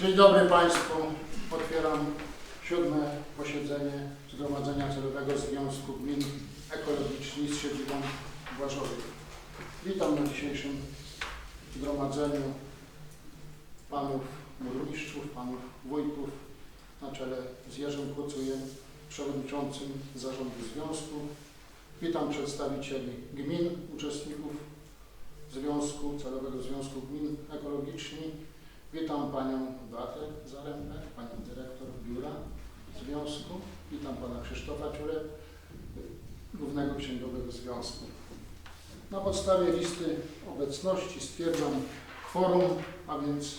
Dzień dobry Państwu. Otwieram siódme posiedzenie Zgromadzenia Celowego Związku Gmin Ekologicznych z siedzibą w Łażowie. Witam na dzisiejszym zgromadzeniu panów burmistrzów, panów wójtów na czele z Jerzym Kucujem, przewodniczącym zarządu związku. Witam przedstawicieli gmin, uczestników Związku, Celowego Związku Gmin Ekologicznych. Witam Panią Beatę Zarębę, Panią Dyrektor Biura Związku. Witam Pana Krzysztofa Ciurę, Głównego Księgowego Związku. Na podstawie listy obecności stwierdzam kworum, a więc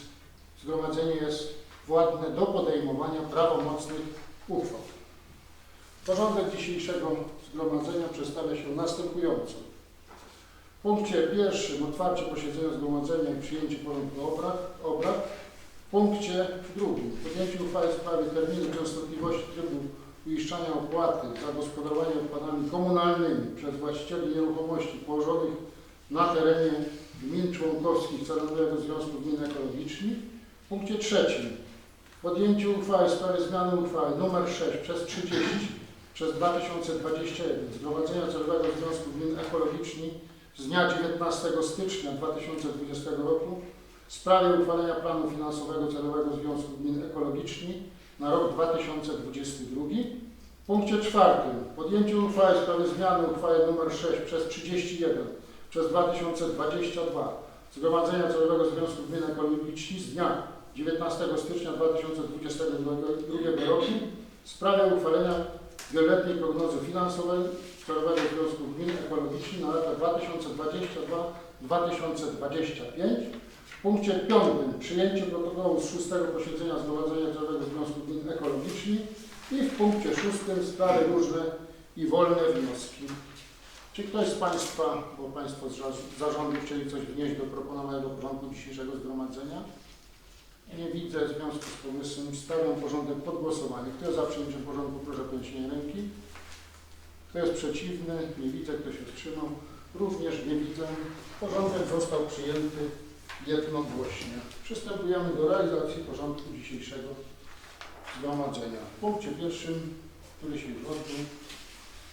zgromadzenie jest władne do podejmowania prawomocnych uchwał. Porządek dzisiejszego zgromadzenia przedstawia się następująco. Punkcie pierwszym otwarcie posiedzenia zgromadzenia i przyjęcie porządku obrad. obrad. W punkcie drugim podjęcie uchwały w sprawie terminu częstotliwości trybu uiszczania opłaty za gospodarowanie odpadami komunalnymi przez właścicieli nieruchomości położonych na terenie gmin członkowskich Celowego Związku Gmin Ekologicznych. W punkcie trzecim podjęcie uchwały w sprawie zmiany uchwały nr 6 przez 30 przez 2021 Zgromadzenia Celowego Związku Gmin Ekologicznych z dnia 19 stycznia 2020 roku w sprawie uchwalenia planu finansowego Celowego Związku Gmin Ekologicznych na rok 2022. W punkcie czwartym podjęcie uchwały w sprawie zmiany uchwały nr 6 przez 31 przez 2022 Zgromadzenia Celowego Związku Gmin Ekologicznych z dnia 19 stycznia 2022 roku w sprawie uchwalenia wieloletniej prognozy finansowej Celowego Związku Gmin Ekologicznych na lata 2022-2025. W punkcie piątym przyjęcie protokołu z szóstego posiedzenia Zgromadzenia Celowego Związku Gmin Ekologicznych i w punkcie szóstym sprawy różne i wolne wnioski. Czy ktoś z Państwa, bo Państwo z za- zarządu chcieli coś wnieść do proponowanego porządku dzisiejszego zgromadzenia? Nie widzę w związku z pomysłem. Stawiam porządek pod głosowanie. Kto za przyjęciem porządku, proszę o podniesienie ręki. Kto jest przeciwny? Nie widzę. Kto się wstrzymał? Również nie widzę. Porządek został przyjęty jednogłośnie. Przystępujemy do realizacji porządku dzisiejszego zgromadzenia. W punkcie pierwszym, który się już odbył,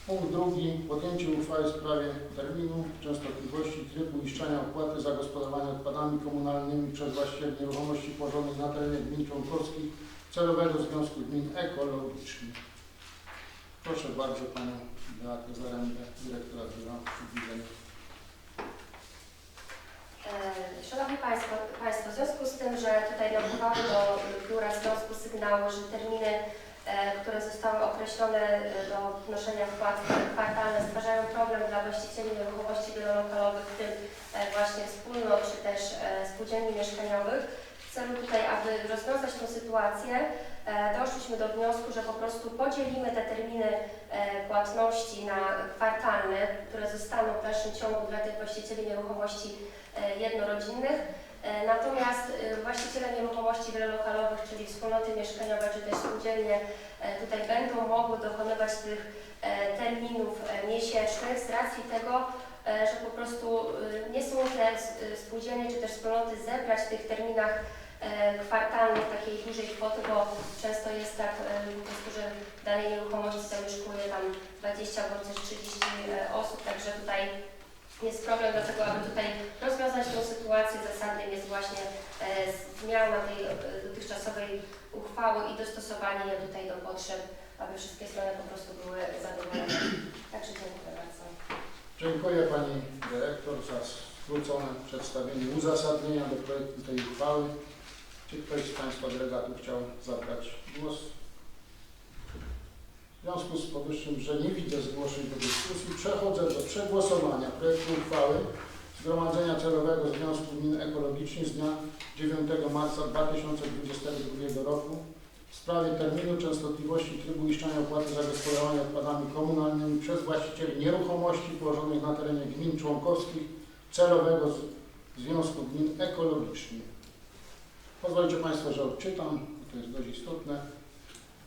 punkt drugi, podjęcie uchwały w sprawie terminu, częstotliwości, trybu uiszczania opłaty za gospodarowanie odpadami komunalnymi przez właścicieli nieruchomości położonych na terenie gmin członkowskich Celowego Związku Gmin Ekologicznych. Proszę bardzo Panią Beatę Zarębę, dyrektora Biura Szanowni Państwo, Państwo, w związku z tym, że tutaj napływały do Biura Związku sygnały, że terminy, e, które zostały określone e, do wnoszenia wpłat kwartalne stwarzają problem dla właścicieli nieruchomości wielolokalowych, w tym e, właśnie wspólnot czy też spółdzielni mieszkaniowych. Celu tutaj, aby rozwiązać tę sytuację, doszliśmy do wniosku, że po prostu podzielimy te terminy e, płatności na kwartalne, które zostaną w dalszym ciągu dla tych właścicieli nieruchomości e, jednorodzinnych. E, Natomiast e, właściciele nieruchomości wielolokalowych, czyli wspólnoty mieszkaniowe czy też spółdzielnie e, tutaj będą mogły dokonywać tych e, terminów e, miesięcznych z racji tego, e, że po prostu e, nie są te e, spółdzielnie czy też wspólnoty zebrać w tych terminach e, kwartalnych takiej dużej kwoty, bo często jest tak e, po prostu, że danej nieruchomości zamieszkuje tam 20 bądź też 30 e, osób, także tutaj jest problem, dlatego aby tutaj rozwiązać tę sytuację zasadnym jest właśnie e, zmiana tej e, dotychczasowej uchwały i dostosowanie jej tutaj do potrzeb, aby wszystkie strony po prostu były zadowolone. Także dziękuję bardzo. Dziękuję Pani Dyrektor za skrócone przedstawienie uzasadnienia do projektu tej uchwały. Czy ktoś z Państwa delegatów chciał zabrać głos? W związku z powyższym, że nie widzę zgłoszeń do dyskusji, przechodzę do przegłosowania projektu uchwały Zgromadzenia Celowego Związku Gmin Ekologicznych z dnia 9 marca 2022 roku w sprawie terminu częstotliwości trybu uiszczania opłaty za gospodarowanie odpadami komunalnymi przez właścicieli nieruchomości położonych na terenie gmin członkowskich Celowego Związku Gmin Ekologicznych. Pozwolicie Państwo, że odczytam, to jest dość istotne.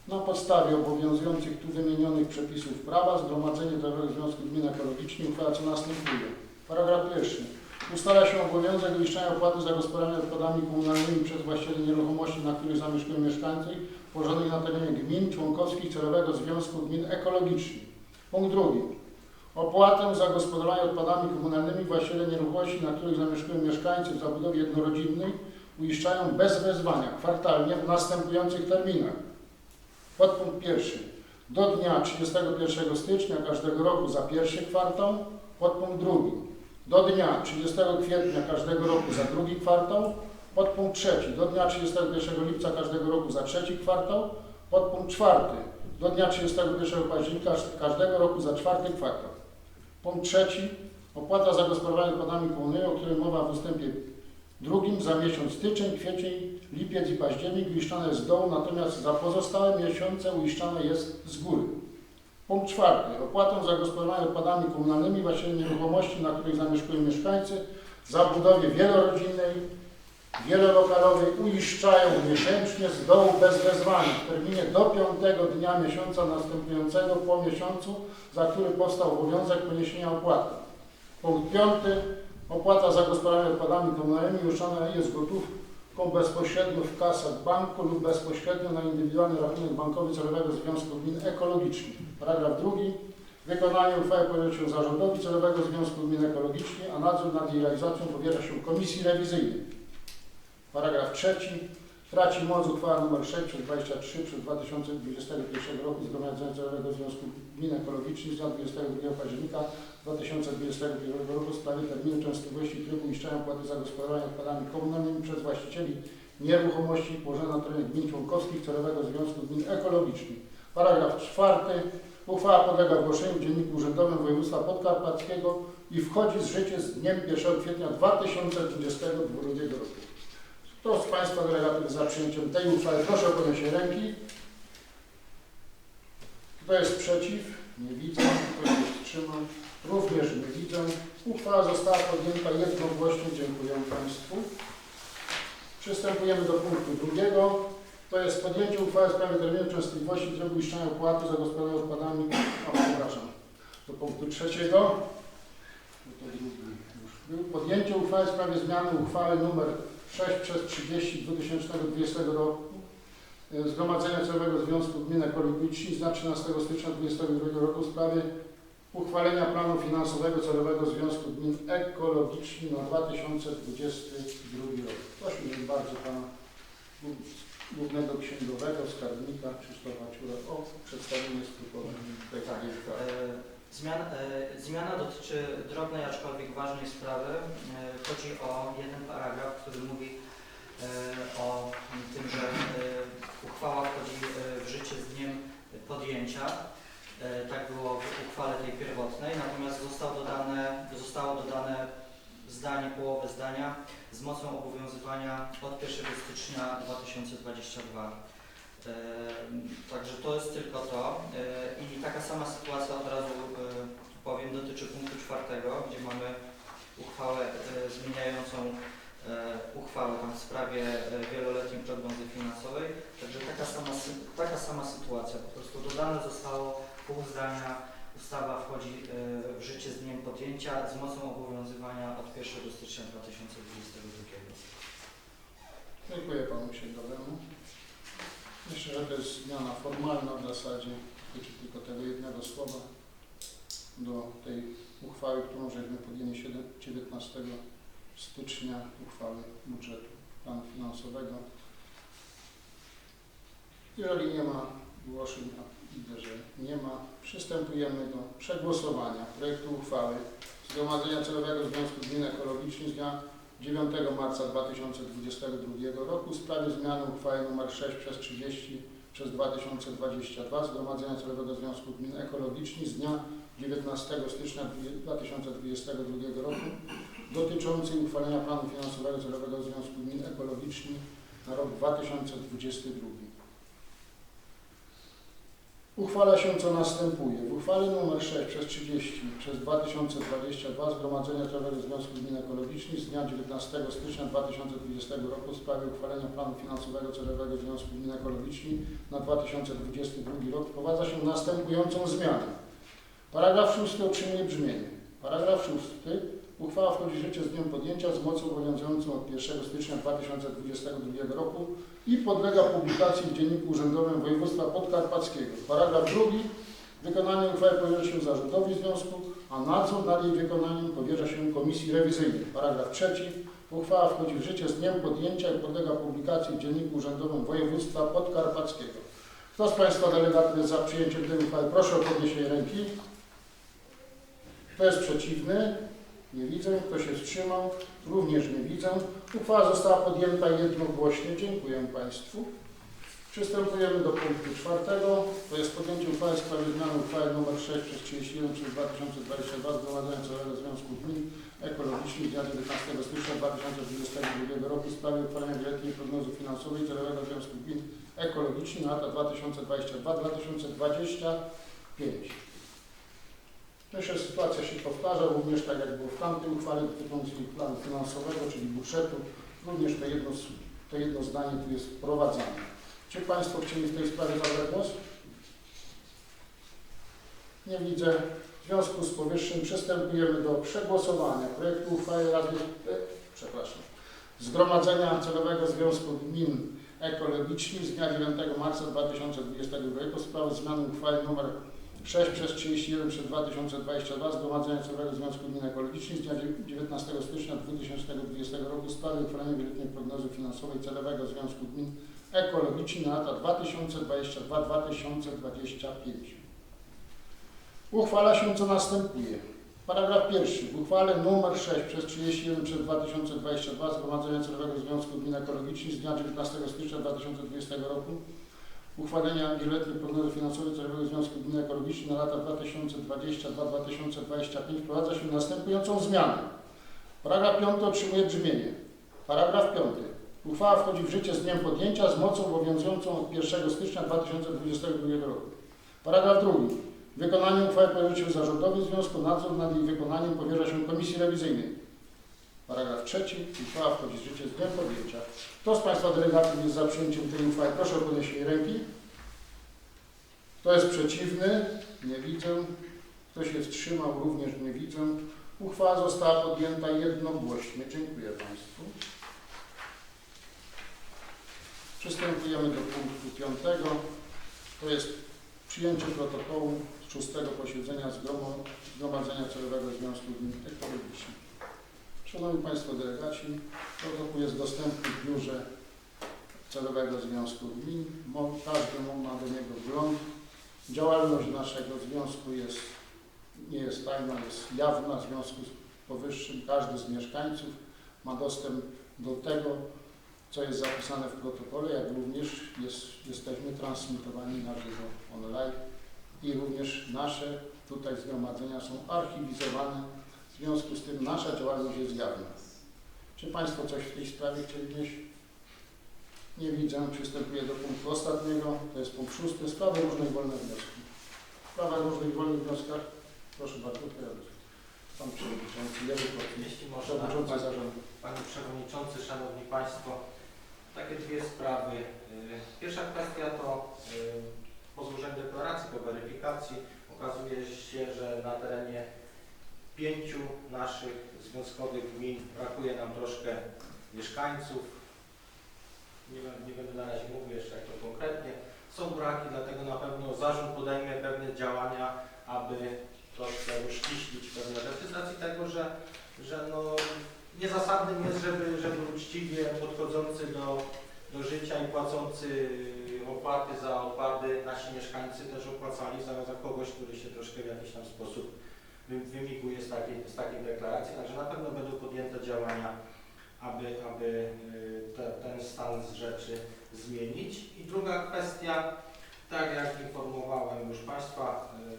Na podstawie obowiązujących tu wymienionych przepisów prawa Zgromadzenie Celowego Związku Gmin Ekologicznych uchwala co następuje. Paragraf pierwszy. Ustala się obowiązek uiszczania opłaty za gospodarowanie odpadami komunalnymi przez właścicieli nieruchomości, na których zamieszkują mieszkańcy, położonych na terenie gmin członkowskich Celowego Związku Gmin Ekologicznych. Punkt drugi. Opłatę za gospodarowanie odpadami komunalnymi właściciele nieruchomości, na których zamieszkują mieszkańcy w zabudowie jednorodzinnej, uiszczają bez wezwania kwartalnie w następujących terminach. Podpunkt pierwszy. Do dnia 31 stycznia każdego roku za pierwszy kwartał. Podpunkt drugi. Do dnia 30 kwietnia każdego roku za drugi kwartał. Podpunkt trzeci. Do dnia 31 lipca każdego roku za trzeci kwartał. Podpunkt czwarty. Do dnia 31 października każdego roku za czwarty kwartał. Punkt trzeci. Opłata za gospodarowanie odpadami komunalnymi, o której mowa w ustępie drugim za miesiąc styczeń, kwiecień, lipiec i październik uiszczane z dołu, natomiast za pozostałe miesiące uiszczane jest z góry. Punkt czwarty. Opłatę za gospodarowanie odpadami komunalnymi właścicieli nieruchomości, na których zamieszkują mieszkańcy, za budowie wielorodzinnej, wielolokalowej uiszczają miesięcznie z dołu bez wezwania w terminie do piątego dnia miesiąca następującego po miesiącu, za który powstał obowiązek poniesienia opłaty. Punkt piąty. Opłata za gospodarowanie odpadami komunalnymi uiszczana jest gotówką bezpośrednio w kasach banku lub bezpośrednio na indywidualny rachunek bankowy Celowego Związku Gmin Ekologicznych. Paragraf drugi. Wykonanie uchwały powierza się zarządowi Celowego Związku Gmin Ekologicznych, a nadzór nad jej realizacją powierza się Komisji Rewizyjnej. Paragraf trzeci. Traci moc uchwała nr 6 przez 23 przez 2021 roku Zgromadzenia Celowego Związku Gmin Ekologicznych z dnia 22 października 2021 roku w sprawie terminu częstotliwości trybu uiszczania opłaty za gospodarowanie odpadami komunalnymi przez właścicieli nieruchomości położonych na terenie gmin członkowskich Celowego Związku Gmin Ekologicznych. Paragraf czwarty. Uchwała podlega ogłoszeniu w Dzienniku Urzędowym Województwa Podkarpackiego i wchodzi z życie z dniem 1 kwietnia 2022 roku. Kto z Państwa delegatów jest za przyjęciem tej uchwały? Proszę o podniesienie ręki. Kto jest przeciw? Nie widzę. Kto się wstrzymał? Również nie widzę. Uchwała została podjęta jednogłośnie. Dziękuję Państwu. Przystępujemy do punktu drugiego. To jest podjęcie uchwały w sprawie terminu częstotliwości i trybu uiszczania opłaty za gospodarowanie odpadami. O, przepraszam. Do punktu trzeciego. To. Podjęcie uchwały w sprawie zmiany uchwały nr 6 przez 30 2020 roku Zgromadzenia Celowego Związku Gmin Ekologicznych z dnia 13 stycznia 2022 roku w sprawie uchwalenia planu finansowego Celowego Związku Gmin Ekologicznych na 2022 rok. Prosimy bardzo Pana Głównego Księgowego, Skarbnika Krzysztofa Ciura o przedstawienie skrótowe tej Tak. E, Zmiana, e, zmiana dotyczy drobnej, aczkolwiek ważnej sprawy. E, Chodzi o jeden paragraf, który mówi e, o tym, że e, uchwała wchodzi w życie z dniem podjęcia. E, Tak było w uchwale tej pierwotnej, natomiast zostało dodane, zostało dodane zdanie, połowę zdania z mocą obowiązywania od 1 stycznia 2022. E, Także to jest tylko to. E, I taka sama sytuacja od razu powiem dotyczy punktu czwartego, gdzie mamy uchwałę zmieniającą uchwałę w sprawie wieloletniej prognozy finansowej. Także taka sama, taka sama sytuacja. Po prostu dodane zostało pół zdania. Ustawa wchodzi e, w życie z dniem podjęcia z mocą obowiązywania od 1 stycznia 2022. Dziękuję Panu Księgowemu. Myślę, że to jest zmiana formalna w zasadzie, dotyczy tylko tego jednego słowa do tej uchwały, którą żeśmy podjęli 7 19 stycznia, uchwały budżetu planu finansowego. Jeżeli nie ma głoszeń, a widzę, że nie ma, przystępujemy do przegłosowania projektu uchwały Zgromadzenia Celowego Związku Gmin Ekologicznych z dnia 9 marca 2022 roku w sprawie zmiany uchwały nr 6 przez 30 przez 2022 Zgromadzenia Celowego Związku Gmin Ekologicznych z dnia 19 stycznia 2022 roku dotyczącej uchwalenia planu finansowego Celowego Związku Gmin Ekologicznych na rok 2022. Uchwala się co następuje. W uchwale nr 6 przez 30 przez 2022 Zgromadzenia Celowego Związku Gmin Ekologicznych z dnia 19 stycznia 2020 roku w sprawie uchwalenia planu finansowego Celowego Związku Gmin Ekologicznych na 2022 rok wprowadza się następującą zmianę. Paragraf 6 otrzymuje brzmienie. Paragraf 6. Uchwała wchodzi w życie z dniem podjęcia z mocą obowiązującą od 1 stycznia 2022 roku i podlega publikacji w Dzienniku Urzędowym Województwa Podkarpackiego. Paragraf drugi. Wykonanie uchwały powierza się zarządowi związku, a nadzór nad jej wykonaniem powierza się Komisji Rewizyjnej. Paragraf trzeci. Uchwała wchodzi w życie z dniem podjęcia i podlega publikacji w Dzienniku Urzędowym Województwa Podkarpackiego. Kto z Państwa delegatów jest za przyjęciem tej uchwały? Proszę o podniesienie ręki. Kto jest przeciwny? Nie widzę. Kto się wstrzymał? Również nie widzę. Uchwała została podjęta jednogłośnie. Dziękuję Państwu. Przystępujemy do punktu czwartego. To jest podjęcie uchwały w sprawie zmiany uchwały nr 6 przez 31 przez 2022 Zgromadzenia Całego Związku Gmin Ekologicznych z dnia 19 stycznia 2022 roku w sprawie uchwalenia wieloletniej prognozy finansowej Celowego Związku Gmin Ekologicznych na lata 2022-2025. Myślę, że sytuacja się powtarza, również tak jak było w tamtej uchwale dotyczącej planu finansowego, czyli budżetu, również to jedno, to jedno zdanie tu jest wprowadzane. Czy Państwo chcieli w tej sprawie zabrać głos? Nie widzę. W związku z powyższym przystępujemy do przegłosowania projektu uchwały Rady, e, przepraszam, Zgromadzenia Celowego Związku Gmin Ekologicznych z dnia 9 marca 2022 roku w sprawie zmiany uchwały nr 6 przez 31 przez 2022 Zgromadzenia Celowego Związku Gmin Ekologicznych z dnia 19 stycznia 2020 roku w sprawie uchwalenia wieloletniej prognozy finansowej Celowego Związku Gmin Ekologicznych na lata 2022-2025. Uchwala się co następuje. Paragraf pierwszy. W uchwale nr 6 przez 31 przez 2022 Zgromadzenia Celowego Związku Gmin Ekologicznych z dnia 19 stycznia 2020 roku uchwalenia wieloletniej prognozy finansowej Celowego Związku Gmin Ekologicznych na lata 2022-2025 wprowadza się następującą zmianę. Paragraf 5 otrzymuje brzmienie. Paragraf 5. Uchwała wchodzi w życie z dniem podjęcia z mocą obowiązującą od 1 stycznia 2022 roku. Paragraf 2. Wykonanie uchwały powierza się zarządowi związku, nadzór nad jej wykonaniem powierza się Komisji Rewizyjnej. Paragraf 3. Uchwała wchodzi w życie z dniem podjęcia. Kto z Państwa delegatów jest za przyjęciem tej uchwały? Proszę o podniesienie ręki. Kto jest przeciwny? Nie widzę. Kto się wstrzymał? Również nie widzę. Uchwała została podjęta jednogłośnie. Dziękuję Państwu. Przystępujemy do punktu piątego. To jest przyjęcie protokołu szóstego posiedzenia Zgromadzenia Celowego Związku Gmin Ekologicznych. Szanowni Państwo delegaci, protokół jest dostępny w biurze Celowego Związku Gmin. Każdy ma do niego wgląd. Działalność naszego związku jest, nie jest tajna, jest jawna. W związku z powyższym każdy z mieszkańców ma dostęp do tego, co jest zapisane w protokole, jak również jest, jesteśmy transmitowani na żywo online i również nasze tutaj zgromadzenia są archiwizowane. W związku z tym nasza działalność jest jawna. Czy Państwo coś w tej sprawie chcieli? Nie widzę. Przystępuję do punktu ostatniego. To jest punkt szósty. Sprawy różnych wolnych wniosków. Sprawa różnych wolnych wnioskach. Proszę bardzo, odpowiadać. Pan Przewodniczący Kotwicz, Jeśli można, Przewodniczący Panie, Zarządu. Panie Przewodniczący, Szanowni Państwo, takie dwie sprawy. Y, Pierwsza kwestia to y, po złożeniu deklaracji, po weryfikacji okazuje się, że na terenie pięciu naszych związkowych gmin brakuje nam troszkę mieszkańców. Nie, nie będę na razie mówił jeszcze jak to konkretnie. Są braki, dlatego na pewno zarząd podejmie pewne działania, aby troszkę uściślić pewne rzeczy z racji tego, że, że no, niezasadnym jest, żeby, żeby uczciwie podchodzący do, do życia i płacący opłaty za odpady nasi mieszkańcy też opłacali za, za kogoś, który się troszkę w jakiś tam sposób wymiguje z takiej, z takiej deklaracji. Także na pewno będą podjęte działania, aby, aby y, te, ten stan z rzeczy zmienić. I druga kwestia, tak jak informowałem już Państwa, y,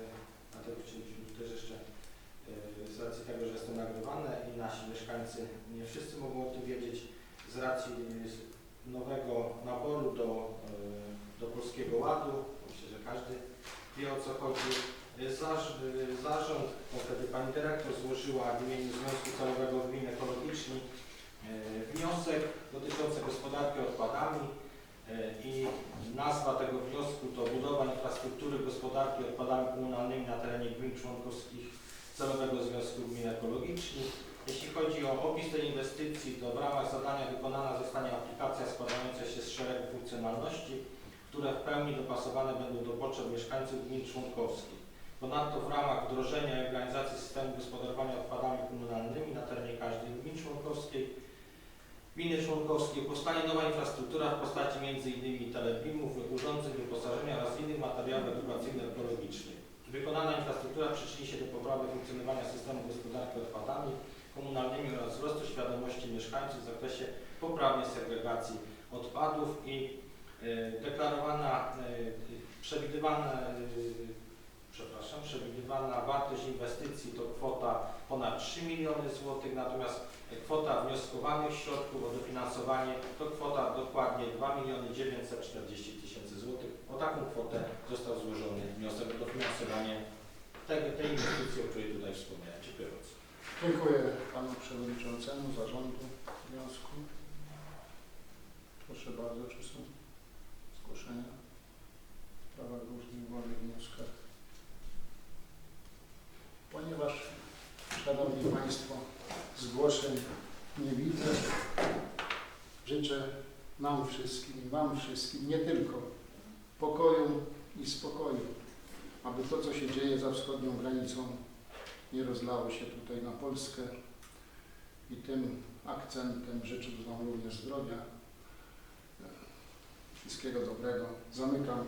dlatego chcieliśmy też jeszcze y, z racji tego, że jest to nagrywane i nasi mieszkańcy nie wszyscy mogą o tym wiedzieć, z racji nowego naboru do, do Polskiego Ładu, myślę, że każdy wie o co chodzi, zarz- zarząd, konkretnie Pani Dyrektor złożyła w imieniu Związku Celowego Gmin Ekologicznych y, wniosek dotyczący gospodarki odpadami y, i nazwa tego wniosku to budowa infrastruktury gospodarki odpadami komunalnymi na terenie gmin członkowskich Celowego Związku Gmin Ekologicznych. Jeśli chodzi o opis tej inwestycji, to w ramach zadania wykonana zostanie aplikacja składająca się z szeregu funkcjonalności, które w pełni dopasowane będą do potrzeb mieszkańców gmin członkowskich. Ponadto w ramach wdrożenia i organizacji systemu gospodarowania odpadami komunalnymi na terenie każdej z gmin członkowskiej, gminy członkowskiej powstanie nowa infrastruktura w postaci m.in. telebimów, urządzeń wyposażenia oraz innych materiałów edukacyjno-ekologicznych. Wykonana infrastruktura przyczyni się do poprawy funkcjonowania systemu gospodarki odpadami komunalnymi oraz wzrostu świadomości mieszkańców w zakresie poprawnej segregacji odpadów i e, deklarowana, e, przewidywana, e, przepraszam, przewidywana wartość inwestycji to kwota ponad 3 miliony złotych, natomiast kwota wnioskowanych środków o dofinansowanie to kwota dokładnie 2 miliony 940 tysięcy złotych. O taką kwotę został złożony wniosek o dofinansowanie tego, tej inwestycji, o której tutaj wspomniałem. Dziękuję bardzo. Dziękuję panu przewodniczącemu zarządu związku. Proszę bardzo, czy są zgłoszenia w sprawach różnych wolnych wnioskach? Ponieważ, Szanowni Państwo, zgłoszeń nie widzę, życzę nam wszystkim, Wam wszystkim, nie tylko pokoju i spokoju, aby to, co się dzieje za wschodnią granicą, nie rozlało się tutaj na Polskę i tym akcentem życzę Wam również zdrowia. Wszystkiego dobrego. Zamykam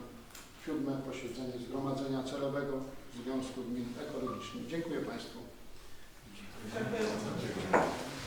siódme posiedzenie Zgromadzenia Celowego Związku Gmin Ekologicznych. Dziękuję Państwu. Dziękuję.